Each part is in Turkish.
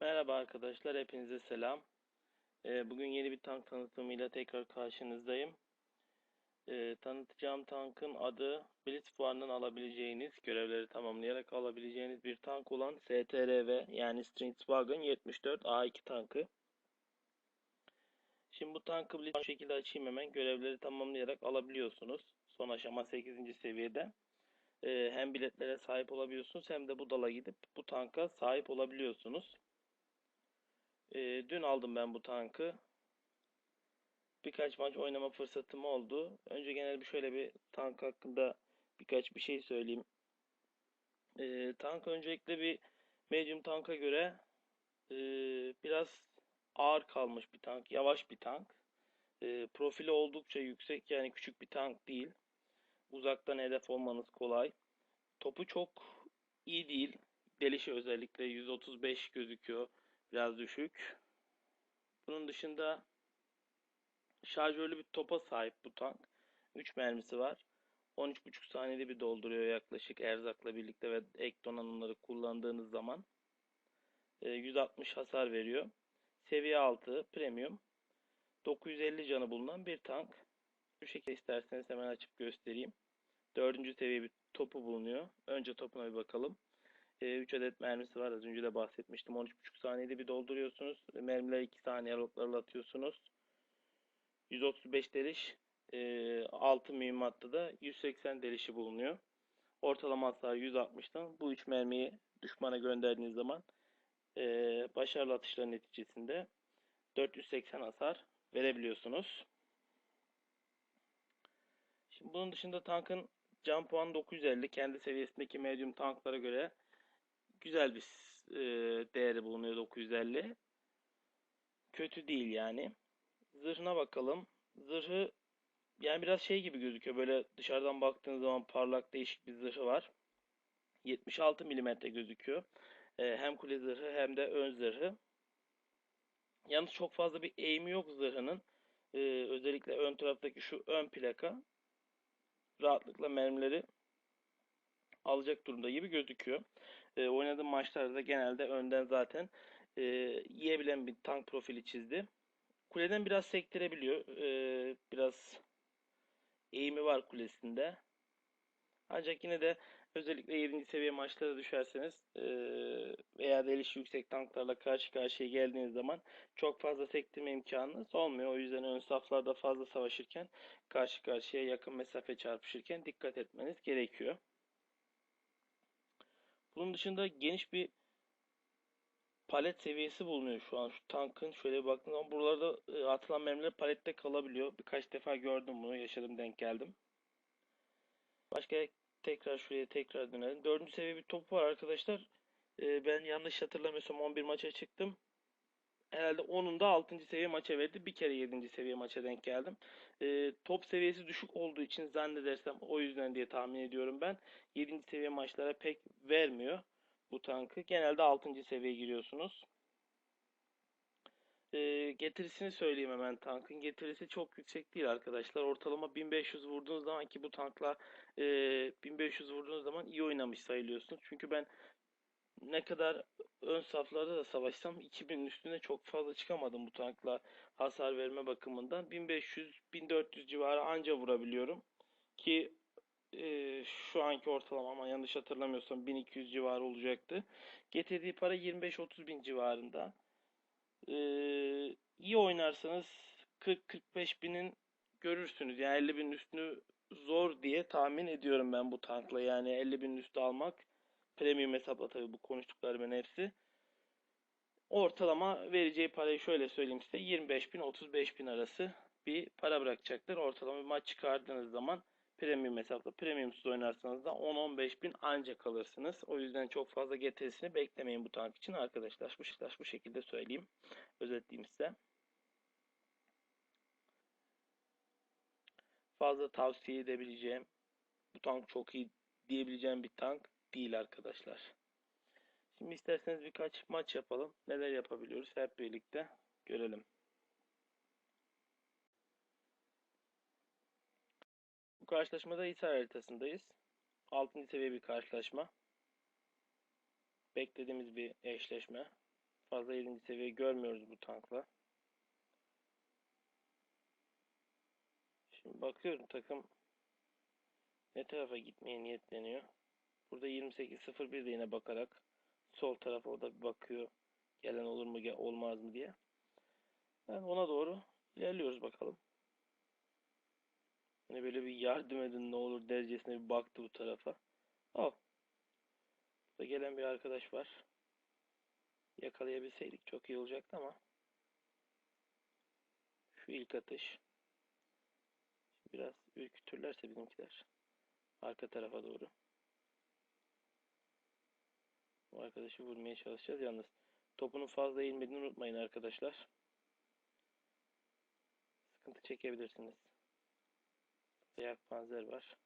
Merhaba arkadaşlar, hepinize selam. Ee, bugün yeni bir tank tanıtımıyla tekrar karşınızdayım. Ee, tanıtacağım tankın adı Blitz Fuarı'ndan alabileceğiniz, görevleri tamamlayarak alabileceğiniz bir tank olan STRV yani Stringswagen 74 A2 tankı. Şimdi bu tankı Blitz bu şekilde açayım hemen. Görevleri tamamlayarak alabiliyorsunuz. Son aşama 8. seviyede. Ee, hem biletlere sahip olabiliyorsunuz hem de bu dala gidip bu tanka sahip olabiliyorsunuz. E, dün aldım ben bu tankı. Birkaç maç oynama fırsatım oldu. Önce genel bir şöyle bir tank hakkında birkaç bir şey söyleyeyim. E, tank öncelikle bir medium tanka göre e, biraz ağır kalmış bir tank. Yavaş bir tank. E, profili oldukça yüksek yani küçük bir tank değil. Uzaktan hedef olmanız kolay. Topu çok iyi değil. Delişi özellikle 135 gözüküyor. Biraz düşük. Bunun dışında şarjörlü bir topa sahip bu tank. 3 mermisi var. 13,5 saniyede bir dolduruyor yaklaşık erzakla birlikte ve ek donanımları kullandığınız zaman. 160 hasar veriyor. Seviye 6 premium. 950 canı bulunan bir tank. Bu şekilde isterseniz hemen açıp göstereyim. Dördüncü seviye bir topu bulunuyor. Önce topuna bir bakalım. 3 adet mermisi var. Az önce de bahsetmiştim. 13,5 saniyede bir dolduruyorsunuz. Mermiler 2 saniye aralıklarla atıyorsunuz. 135 deliş. 6 mühimmatta da 180 delişi bulunuyor. Ortalama hasar 160'tan. Bu 3 mermiyi düşmana gönderdiğiniz zaman başarılı atışlar neticesinde 480 hasar verebiliyorsunuz. Şimdi bunun dışında tankın can puanı 950. Kendi seviyesindeki medium tanklara göre güzel bir e, değeri bulunuyor 950. Kötü değil yani. Zırhına bakalım. Zırhı yani biraz şey gibi gözüküyor. Böyle dışarıdan baktığınız zaman parlak değişik bir zırhı var. 76 mm gözüküyor. E, hem kule zırhı hem de ön zırhı. Yalnız çok fazla bir eğimi yok zırhının. E, özellikle ön taraftaki şu ön plaka rahatlıkla mermileri alacak durumda gibi gözüküyor. E, oynadığım maçlarda genelde önden zaten e, yiyebilen bir tank profili çizdi. Kuleden biraz sektirebiliyor. E, biraz eğimi var kulesinde. Ancak yine de özellikle 7. seviye maçlara düşerseniz e, veya deliş yüksek tanklarla karşı karşıya geldiğiniz zaman çok fazla sektirme imkanınız olmuyor. O yüzden ön saflarda fazla savaşırken karşı karşıya yakın mesafe çarpışırken dikkat etmeniz gerekiyor. Bunun dışında geniş bir palet seviyesi bulunuyor şu an şu tankın. Şöyle bir baktığım zaman buralarda e, atılan mermiler palette kalabiliyor. Birkaç defa gördüm bunu. Yaşadım denk geldim. Başka tekrar şuraya tekrar dönelim. Dördüncü seviye bir top var arkadaşlar. E, ben yanlış hatırlamıyorsam 11 maça çıktım herhalde onun da 6. seviye maça verdi. Bir kere 7. seviye maça denk geldim. E, top seviyesi düşük olduğu için zannedersem o yüzden diye tahmin ediyorum ben. 7. seviye maçlara pek vermiyor bu tankı. Genelde 6. seviyeye giriyorsunuz. E, getirisini söyleyeyim hemen tankın. Getirisi çok yüksek değil arkadaşlar. Ortalama 1500 vurduğunuz zaman ki bu tankla e, 1500 vurduğunuz zaman iyi oynamış sayılıyorsunuz. Çünkü ben ne kadar ön saflarda da savaşsam 2000'in üstüne çok fazla çıkamadım bu tankla hasar verme bakımından. 1500-1400 civarı anca vurabiliyorum. Ki e, şu anki ortalama ama yanlış hatırlamıyorsam 1200 civarı olacaktı. Getirdiği para 25-30 bin civarında. E, iyi oynarsanız 40-45 binin görürsünüz. Yani 50 bin üstünü zor diye tahmin ediyorum ben bu tankla. Yani 50 bin üstü almak premium hesapla tabii bu konuştuklarımın hepsi. Ortalama vereceği parayı şöyle söyleyeyim size 25 bin 35 bin arası bir para bırakacaklar. Ortalama bir maç çıkardığınız zaman premium hesapla premiumsuz oynarsanız da 10-15 bin ancak kalırsınız. O yüzden çok fazla getirisini beklemeyin bu tank için arkadaşlar. Bu, bu şekilde söyleyeyim. Özetleyeyim size. Fazla tavsiye edebileceğim bu tank çok iyi diyebileceğim bir tank değil arkadaşlar. Şimdi isterseniz birkaç maç yapalım. Neler yapabiliyoruz hep birlikte görelim. Bu karşılaşmada Hisar haritasındayız. 6. seviye bir karşılaşma. Beklediğimiz bir eşleşme. fazla 7. seviye görmüyoruz bu tankla. Şimdi bakıyorum takım ne tarafa gitmeye niyetleniyor. Burada 28.01'de yine bakarak sol tarafa o da bir bakıyor. Gelen olur mu olmaz mı diye. Yani ona doğru ilerliyoruz bakalım. Hani böyle bir yardım edin ne olur derecesine bir baktı bu tarafa. Al. Burada gelen bir arkadaş var. Yakalayabilseydik çok iyi olacaktı ama. Şu ilk atış. Biraz ürkütürlerse bizimkiler. Arka tarafa doğru. Bu arkadaşı vurmaya çalışacağız. Yalnız topunun fazla eğilmediğini unutmayın arkadaşlar. Sıkıntı çekebilirsiniz. Ayak panzer var.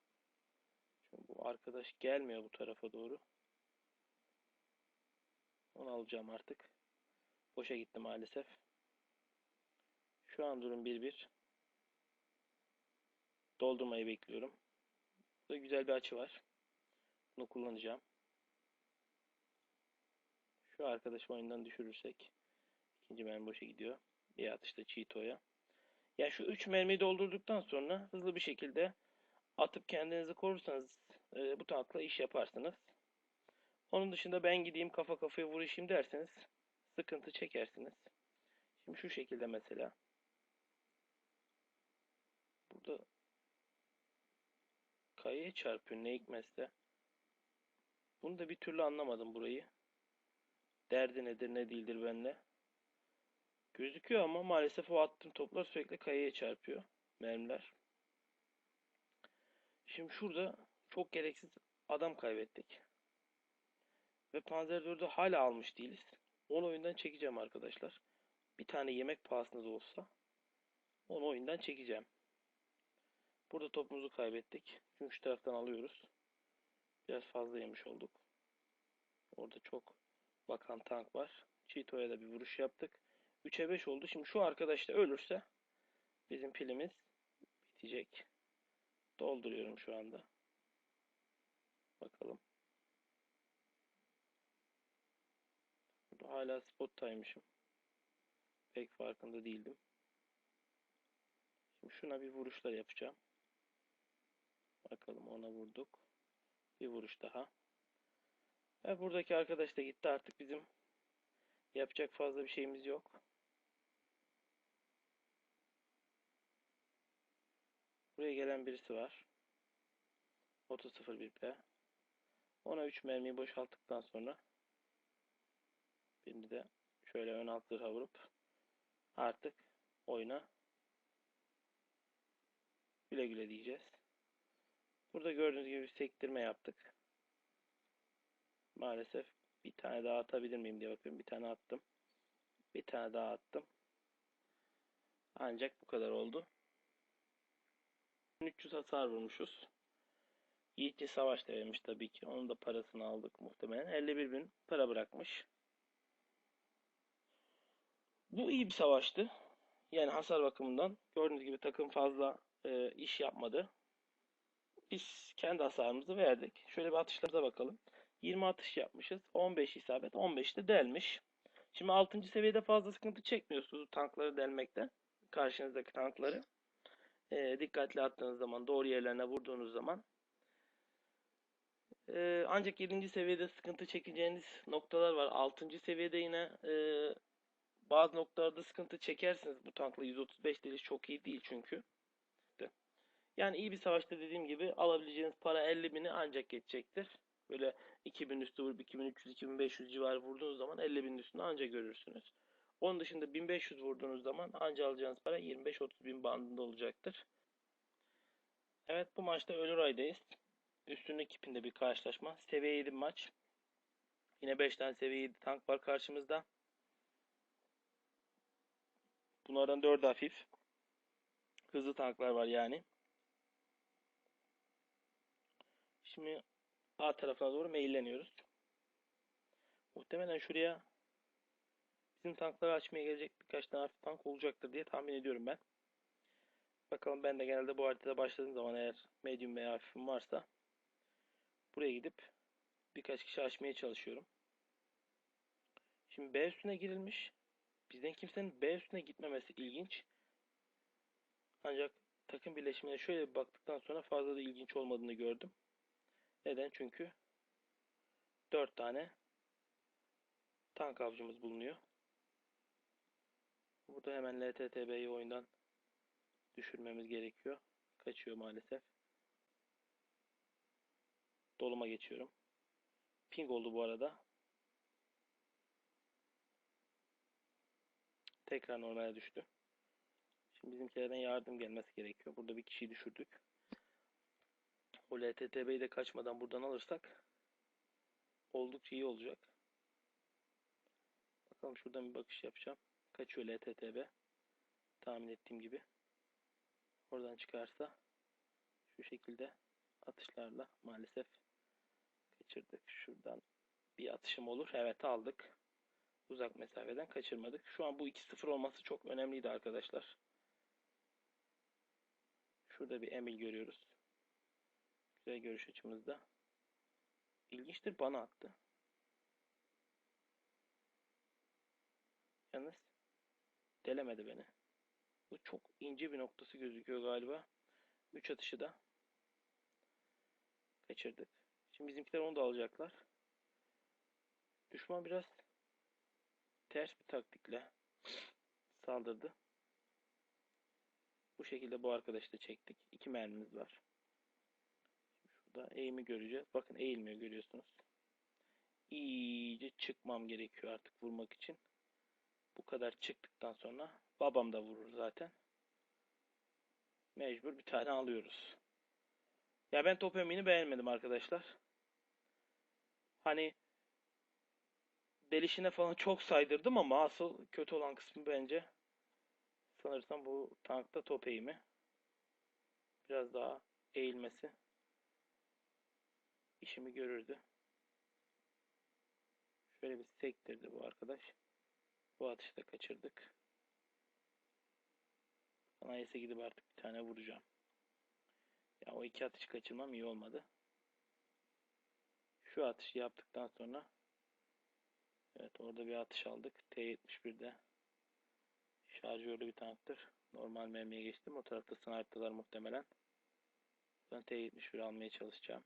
Çünkü bu arkadaş gelmiyor bu tarafa doğru. Onu alacağım artık. Boşa gitti maalesef. Şu an durum 1-1. Doldurmayı bekliyorum. Burada güzel bir açı var. Bunu kullanacağım. Şu arkadaşı oyundan düşürürsek ikinci mermi boşa gidiyor. Bir atışta Cheeto'ya. Ya şu 3 mermiyi doldurduktan sonra hızlı bir şekilde atıp kendinizi korursanız e, bu tankla iş yaparsınız. Onun dışında ben gideyim kafa kafaya vuruşayım derseniz sıkıntı çekersiniz. Şimdi şu şekilde mesela. Burada kayaya çarpıyor ne hikmetse. Bunu da bir türlü anlamadım burayı. Derdi nedir ne değildir benimle. Gözüküyor ama maalesef o attığım toplar sürekli kayaya çarpıyor. Mermiler. Şimdi şurada çok gereksiz adam kaybettik. Ve Panzer 4'ü hala almış değiliz. Onu oyundan çekeceğim arkadaşlar. Bir tane yemek pahasına da olsa onu oyundan çekeceğim. Burada topumuzu kaybettik. Çünkü şu taraftan alıyoruz. Biraz fazla yemiş olduk. Orada çok bakan tank var. Cheeto'ya da bir vuruş yaptık. 3'e 5 oldu. Şimdi şu arkadaş da ölürse bizim pilimiz bitecek. Dolduruyorum şu anda. Bakalım. Burada hala spottaymışım. Pek farkında değildim. Şimdi şuna bir vuruşlar yapacağım. Bakalım ona vurduk. Bir vuruş daha. Ve buradaki arkadaş da gitti. Artık bizim yapacak fazla bir şeyimiz yok. Buraya gelen birisi var. 30.01p. Ona 3 mermiyi boşalttıktan sonra birini de şöyle ön alt zırha vurup artık oyuna güle güle diyeceğiz. Burada gördüğünüz gibi bir sektirme yaptık. Maalesef bir tane daha atabilir miyim diye bakıyorum. Bir tane attım. Bir tane daha attım. Ancak bu kadar oldu. 300 hasar vurmuşuz. Yiğitçi savaş vermiş tabii ki. Onun da parasını aldık muhtemelen. 51 bin para bırakmış. Bu iyi bir savaştı. Yani hasar bakımından. Gördüğünüz gibi takım fazla e, iş yapmadı. Biz kendi hasarımızı verdik. Şöyle bir atışlarımıza bakalım. 20 atış yapmışız. 15 isabet. 15 de delmiş. Şimdi 6. seviyede fazla sıkıntı çekmiyorsunuz tankları delmekte. Karşınızdaki tankları. E, dikkatli attığınız zaman, doğru yerlerine vurduğunuz zaman. E, ancak 7. seviyede sıkıntı çekeceğiniz noktalar var. 6. seviyede yine e, bazı noktalarda sıkıntı çekersiniz. Bu tankla 135 deliş çok iyi değil çünkü. Yani iyi bir savaşta dediğim gibi alabileceğiniz para 50 bini ancak geçecektir. Böyle 2000 üstü vurup 2300 2500 civarı vurduğunuz zaman 50 binin üstünde ancak görürsünüz. Onun dışında 1500 vurduğunuz zaman ancak alacağınız para 25-30 bin bandında olacaktır. Evet bu maçta Ölür Ay'dayız. Üstünlük kipinde bir karşılaşma. Seviye 7 maç. Yine 5 tane seviye 7 tank var karşımızda. Bunlardan 4 hafif. Hızlı tanklar var yani. Şimdi A tarafına doğru meyilleniyoruz. Muhtemelen şuraya bizim tankları açmaya gelecek birkaç tane hafif tank olacaktır diye tahmin ediyorum ben. Bakalım ben de genelde bu haritada başladığım zaman eğer medium veya hafifim varsa buraya gidip birkaç kişi açmaya çalışıyorum. Şimdi B üstüne girilmiş. Bizden kimsenin B üstüne gitmemesi ilginç. Ancak takım birleşimine şöyle bir baktıktan sonra fazla da ilginç olmadığını gördüm. Neden? Çünkü 4 tane tank avcımız bulunuyor. Burada hemen LTTB'yi oyundan düşürmemiz gerekiyor. Kaçıyor maalesef. Doluma geçiyorum. Ping oldu bu arada. Tekrar normale düştü. Şimdi bizimkilerden yardım gelmesi gerekiyor. Burada bir kişiyi düşürdük. O LTTB'yi de kaçmadan buradan alırsak oldukça iyi olacak. Bakalım şuradan bir bakış yapacağım. Kaçıyor LTTB. Tahmin ettiğim gibi. Oradan çıkarsa şu şekilde atışlarla maalesef kaçırdık. Şuradan bir atışım olur. Evet aldık. Uzak mesafeden kaçırmadık. Şu an bu 2-0 olması çok önemliydi arkadaşlar. Şurada bir Emil görüyoruz. Güzel görüş açımızda. İlginçtir bana attı. Yalnız delemedi beni. Bu çok ince bir noktası gözüküyor galiba. 3 atışı da kaçırdık. Şimdi bizimkiler onu da alacaklar. Düşman biraz ters bir taktikle saldırdı. Bu şekilde bu arkadaşı da çektik. İki mermimiz var. Şurada eğimi göreceğiz. Bakın eğilmiyor görüyorsunuz. İyice çıkmam gerekiyor artık vurmak için. Bu kadar çıktıktan sonra babam da vurur zaten. Mecbur bir tane alıyoruz. Ya ben top emini beğenmedim arkadaşlar. Hani delişine falan çok saydırdım ama asıl kötü olan kısmı bence sanırsam bu tankta top eğimi. Biraz daha eğilmesi işimi görürdü. Şöyle bir sektirdi bu arkadaş. Bu atışı da kaçırdık. Anayese gidip artık bir tane vuracağım. Ya o iki atış kaçırmam iyi olmadı. Şu atışı yaptıktan sonra Evet orada bir atış aldık. T-71'de şarjörlü bir tanktır. Normal mermiye geçtim. O tarafta sniper'lar muhtemelen. Ben T-71 almaya çalışacağım.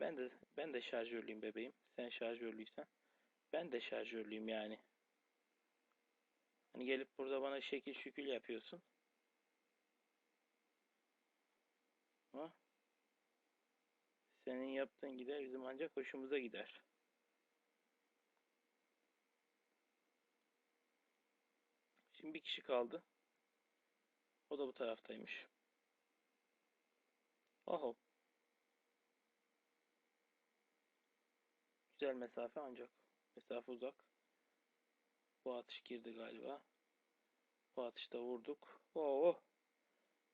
Ben de ben de şarjörlüyüm bebeğim. Sen şarjörlüysen ben de şarjörlüyüm yani. Hani gelip burada bana şekil şükül yapıyorsun. Ha? Senin yaptığın gider bizim ancak hoşumuza gider. Şimdi bir kişi kaldı. O da bu taraftaymış. Oho. Güzel mesafe ancak. Mesafe uzak. Bu atış girdi galiba. Bu atışta vurduk. Oo.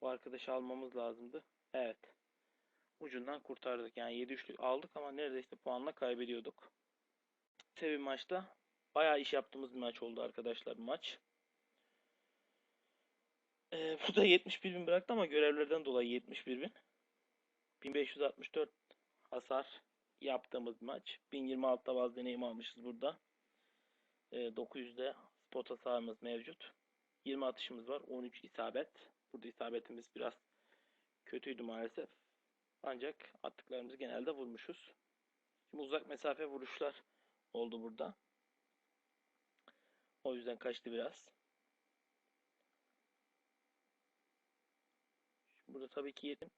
Bu arkadaşı almamız lazımdı. Evet. Ucundan kurtardık. Yani 7 üçlük aldık ama neredeyse puanla kaybediyorduk. Tabi maçta bayağı iş yaptığımız bir maç oldu arkadaşlar maç. Ee, bu da 71 bin bıraktı ama görevlerden dolayı 71 bin. 1564 hasar yaptığımız maç. 1026'da bazı deneyim almışız burada. Ee, 900'de spot hasarımız mevcut. 20 atışımız var. 13 isabet. Burada isabetimiz biraz kötüydü maalesef. Ancak attıklarımızı genelde vurmuşuz. Şimdi uzak mesafe vuruşlar oldu burada. O yüzden kaçtı biraz. Burada tabii ki yedim.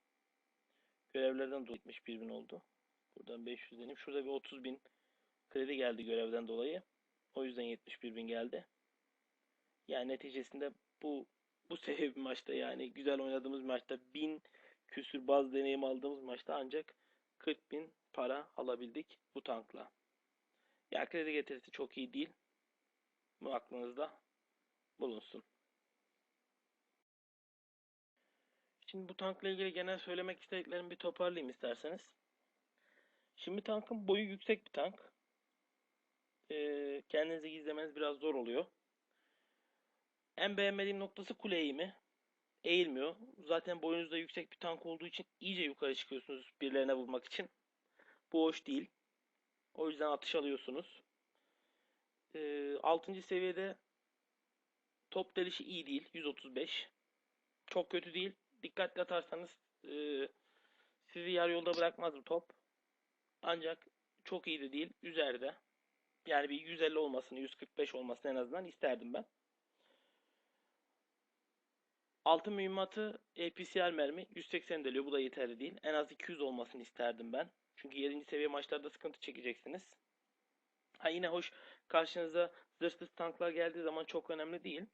Görevlerden dolayı 71 bin oldu. Buradan 500 deneyim. Şurada bir 30 bin kredi geldi görevden dolayı. O yüzden 71 bin geldi. Yani neticesinde bu bu seviye bir maçta yani güzel oynadığımız maçta 1000 küsür baz deneyim aldığımız maçta ancak 40 bin para alabildik bu tankla. Ya kredi getirisi çok iyi değil. Bu aklınızda bulunsun. Şimdi bu tankla ilgili genel söylemek istediklerimi bir toparlayayım isterseniz. Şimdi tankın boyu yüksek bir tank. Ee, kendinizi gizlemeniz biraz zor oluyor. En beğenmediğim noktası kule eğimi. Eğilmiyor. Zaten boyunuzda yüksek bir tank olduğu için iyice yukarı çıkıyorsunuz birilerine vurmak için. Bu hoş değil. O yüzden atış alıyorsunuz. Ee, 6. seviyede top delişi iyi değil. 135. Çok kötü değil. Dikkatli atarsanız e, sizi yarı yolda bırakmaz bu top. Ancak çok iyi de değil. Üzerinde. Yani bir 150 olmasını, 145 olmasını en azından isterdim ben. Altın mühimmatı APCR mermi 180 deliyor. Bu da yeterli değil. En az 200 olmasını isterdim ben. Çünkü 7. seviye maçlarda sıkıntı çekeceksiniz. Ha yine hoş karşınıza zırhsız tanklar geldiği zaman çok önemli değil.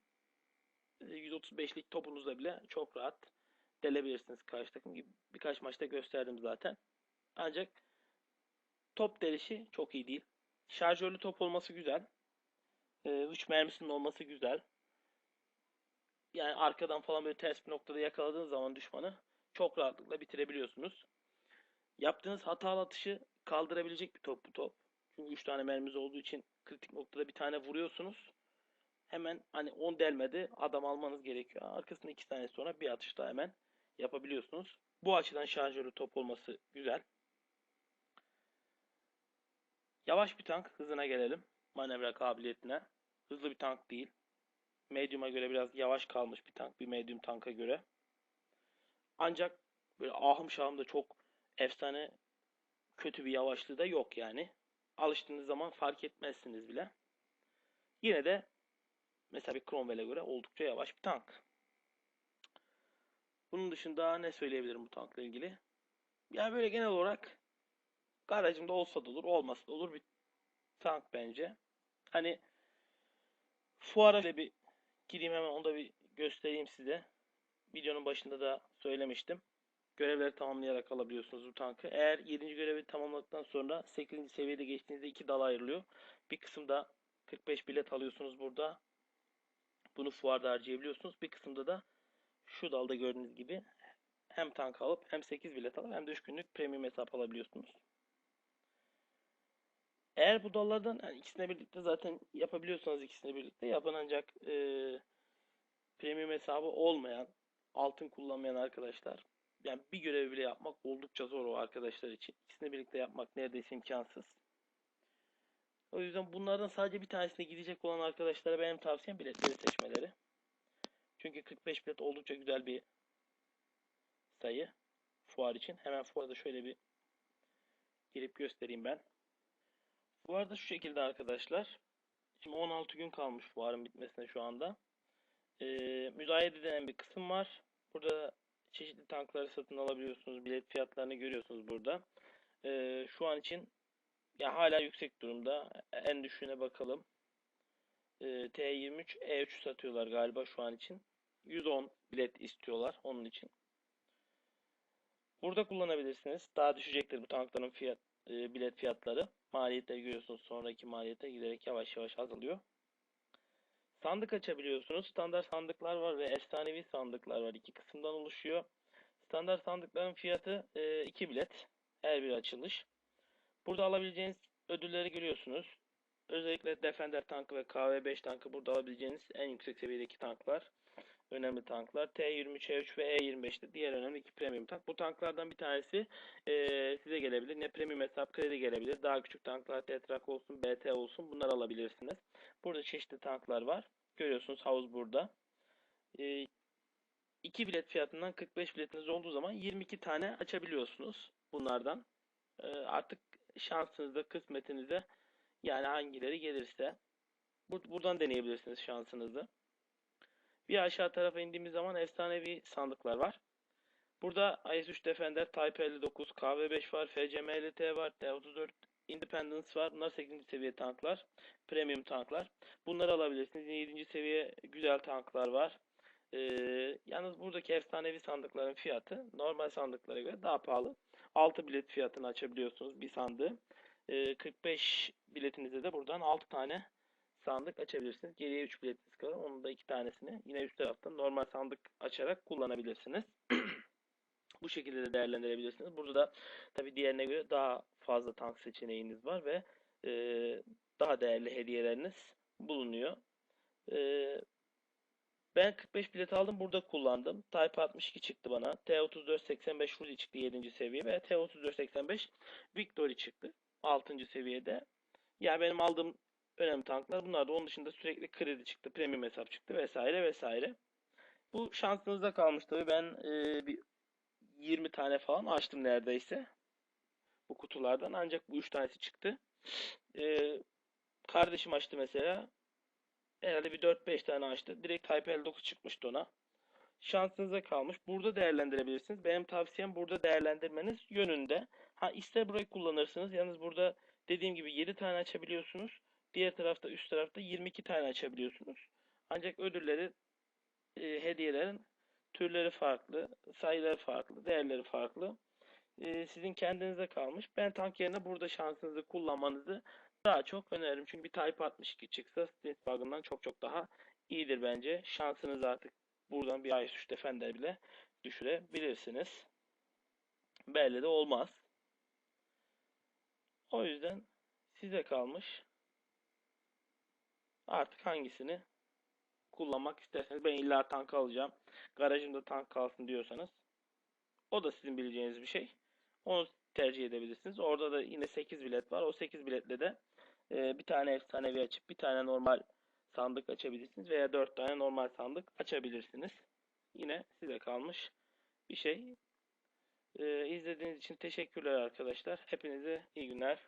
135'lik topunuzla bile çok rahat delebilirsiniz karşı takım gibi. Birkaç maçta gösterdim zaten. Ancak top delişi çok iyi değil. Şarjörlü top olması güzel. 3 mermisinin olması güzel. Yani arkadan falan böyle ters bir noktada yakaladığınız zaman düşmanı çok rahatlıkla bitirebiliyorsunuz. Yaptığınız hatalı atışı kaldırabilecek bir top bu top. Çünkü 3 tane mermimiz olduğu için kritik noktada bir tane vuruyorsunuz. Hemen hani 10 delmedi adam almanız gerekiyor. Arkasında 2 tane sonra bir atış daha hemen yapabiliyorsunuz. Bu açıdan şarjörlü top olması güzel. Yavaş bir tank. Hızına gelelim. Manevra kabiliyetine. Hızlı bir tank değil. Medium'a göre biraz yavaş kalmış bir tank. Bir medium tanka göre. Ancak böyle ahım şahım da çok efsane kötü bir yavaşlığı da yok yani. Alıştığınız zaman fark etmezsiniz bile. Yine de mesela bir Cromwell'e göre oldukça yavaş bir tank. Bunun dışında ne söyleyebilirim bu tankla ilgili? Yani böyle genel olarak garajımda olsa da olur, olmasa da olur bir tank bence. Hani fuara ile bir gireyim hemen onu da bir göstereyim size. Videonun başında da söylemiştim. Görevleri tamamlayarak alabiliyorsunuz bu tankı. Eğer 7. görevi tamamladıktan sonra 8. seviyede geçtiğinizde iki dal ayrılıyor. Bir kısımda 45 bilet alıyorsunuz burada. Bunu fuarda harcayabiliyorsunuz. Bir kısımda da şu dalda gördüğünüz gibi hem tank alıp hem 8 bilet alıp hem de 3 günlük premium hesap alabiliyorsunuz. Eğer bu dallardan yani ikisine birlikte zaten yapabiliyorsanız ikisini birlikte yapın ancak e, premium hesabı olmayan altın kullanmayan arkadaşlar yani bir görevi bile yapmak oldukça zor o arkadaşlar için. İkisini birlikte yapmak neredeyse imkansız. O yüzden bunlardan sadece bir tanesine gidecek olan arkadaşlara benim tavsiyem biletleri seçmeleri. Çünkü 45 bilet oldukça güzel bir sayı fuar için. Hemen fuarda şöyle bir girip göstereyim ben. Fuarda şu şekilde arkadaşlar. Şimdi 16 gün kalmış fuarın bitmesine şu anda. Ee, müzayede denen bir kısım var. Burada çeşitli tankları satın alabiliyorsunuz. Bilet fiyatlarını görüyorsunuz burada. Ee, şu an için ya hala yüksek durumda. En düşüğüne bakalım. Ee, T23 E3 satıyorlar galiba şu an için. 110 bilet istiyorlar onun için. Burada kullanabilirsiniz. Daha düşecektir bu tankların fiyat e, bilet fiyatları. Maliyetleri görüyorsunuz. Sonraki maliyete giderek yavaş yavaş azalıyor. Sandık açabiliyorsunuz. Standart sandıklar var ve efsanevi sandıklar var. İki kısımdan oluşuyor. Standart sandıkların fiyatı 2 e, bilet. Her bir açılış. Burada alabileceğiniz ödülleri görüyorsunuz. Özellikle Defender tankı ve KV5 tankı burada alabileceğiniz en yüksek seviyedeki tanklar. Önemli tanklar. T23, E3 ve E25'te diğer önemli iki premium tank. Bu tanklardan bir tanesi e, size gelebilir. Ne premium hesap kredi gelebilir. Daha küçük tanklar Tetrak olsun, BT olsun bunlar alabilirsiniz. Burada çeşitli tanklar var. Görüyorsunuz havuz burada. E, 2 bilet fiyatından 45 biletiniz olduğu zaman 22 tane açabiliyorsunuz bunlardan. E, artık şansınızda, kısmetinize yani hangileri gelirse buradan deneyebilirsiniz şansınızı. Bir aşağı tarafa indiğimiz zaman efsanevi sandıklar var. Burada IS-3 Defender, Type 59, KV-5 var, FCMLT var, T-34 Independence var. Bunlar 8. seviye tanklar. Premium tanklar. Bunları alabilirsiniz. 7. seviye güzel tanklar var. Ee, yalnız buradaki efsanevi sandıkların fiyatı normal sandıklara göre daha pahalı. 6 bilet fiyatını açabiliyorsunuz bir sandığı. Ee, 45 biletinizde de buradan 6 tane sandık açabilirsiniz. Geriye 3 biletiniz kalır. Onun da 2 tanesini yine üst taraftan normal sandık açarak kullanabilirsiniz. Bu şekilde de değerlendirebilirsiniz. Burada da tabi diğerine göre daha fazla tank seçeneğiniz var ve e, daha değerli hediyeleriniz bulunuyor. E, ben 45 bilet aldım. Burada kullandım. Type 62 çıktı bana. T3485 Rudy çıktı 7. seviye ve T3485 Victory çıktı. 6. seviyede. Ya benim aldığım önemli tanklar bunlar da onun dışında sürekli kredi çıktı, premium hesap çıktı vesaire vesaire. Bu şansınıza kalmış tabii. Ben e, bir 20 tane falan açtım neredeyse. Bu kutulardan ancak bu 3 tanesi çıktı. E, kardeşim açtı mesela. Herhalde bir 4-5 tane açtı. Direkt Type 59 çıkmıştı ona. Şansınıza kalmış. Burada değerlendirebilirsiniz. Benim tavsiyem burada değerlendirmeniz yönünde. Ha ister burayı kullanırsınız. Yalnız burada dediğim gibi 7 tane açabiliyorsunuz. Diğer tarafta üst tarafta 22 tane açabiliyorsunuz. Ancak ödülleri e, hediyelerin türleri farklı, sayıları farklı, değerleri farklı. E, sizin kendinize kalmış. Ben tank yerine burada şansınızı kullanmanızı daha çok öneririm. Çünkü bir Type 62 çıksa Stenswagen'dan çok çok daha iyidir bence. Şansınız artık buradan bir Ice 3 Defender bile düşürebilirsiniz. Belli de olmaz. O yüzden size kalmış. Artık hangisini kullanmak isterseniz ben illa tank alacağım. Garajımda tank kalsın diyorsanız o da sizin bileceğiniz bir şey. Onu tercih edebilirsiniz. Orada da yine 8 bilet var. O 8 biletle de e, bir tane efsanevi açıp bir tane normal sandık açabilirsiniz veya 4 tane normal sandık açabilirsiniz. Yine size kalmış bir şey. E, izlediğiniz için teşekkürler arkadaşlar. Hepinize iyi günler.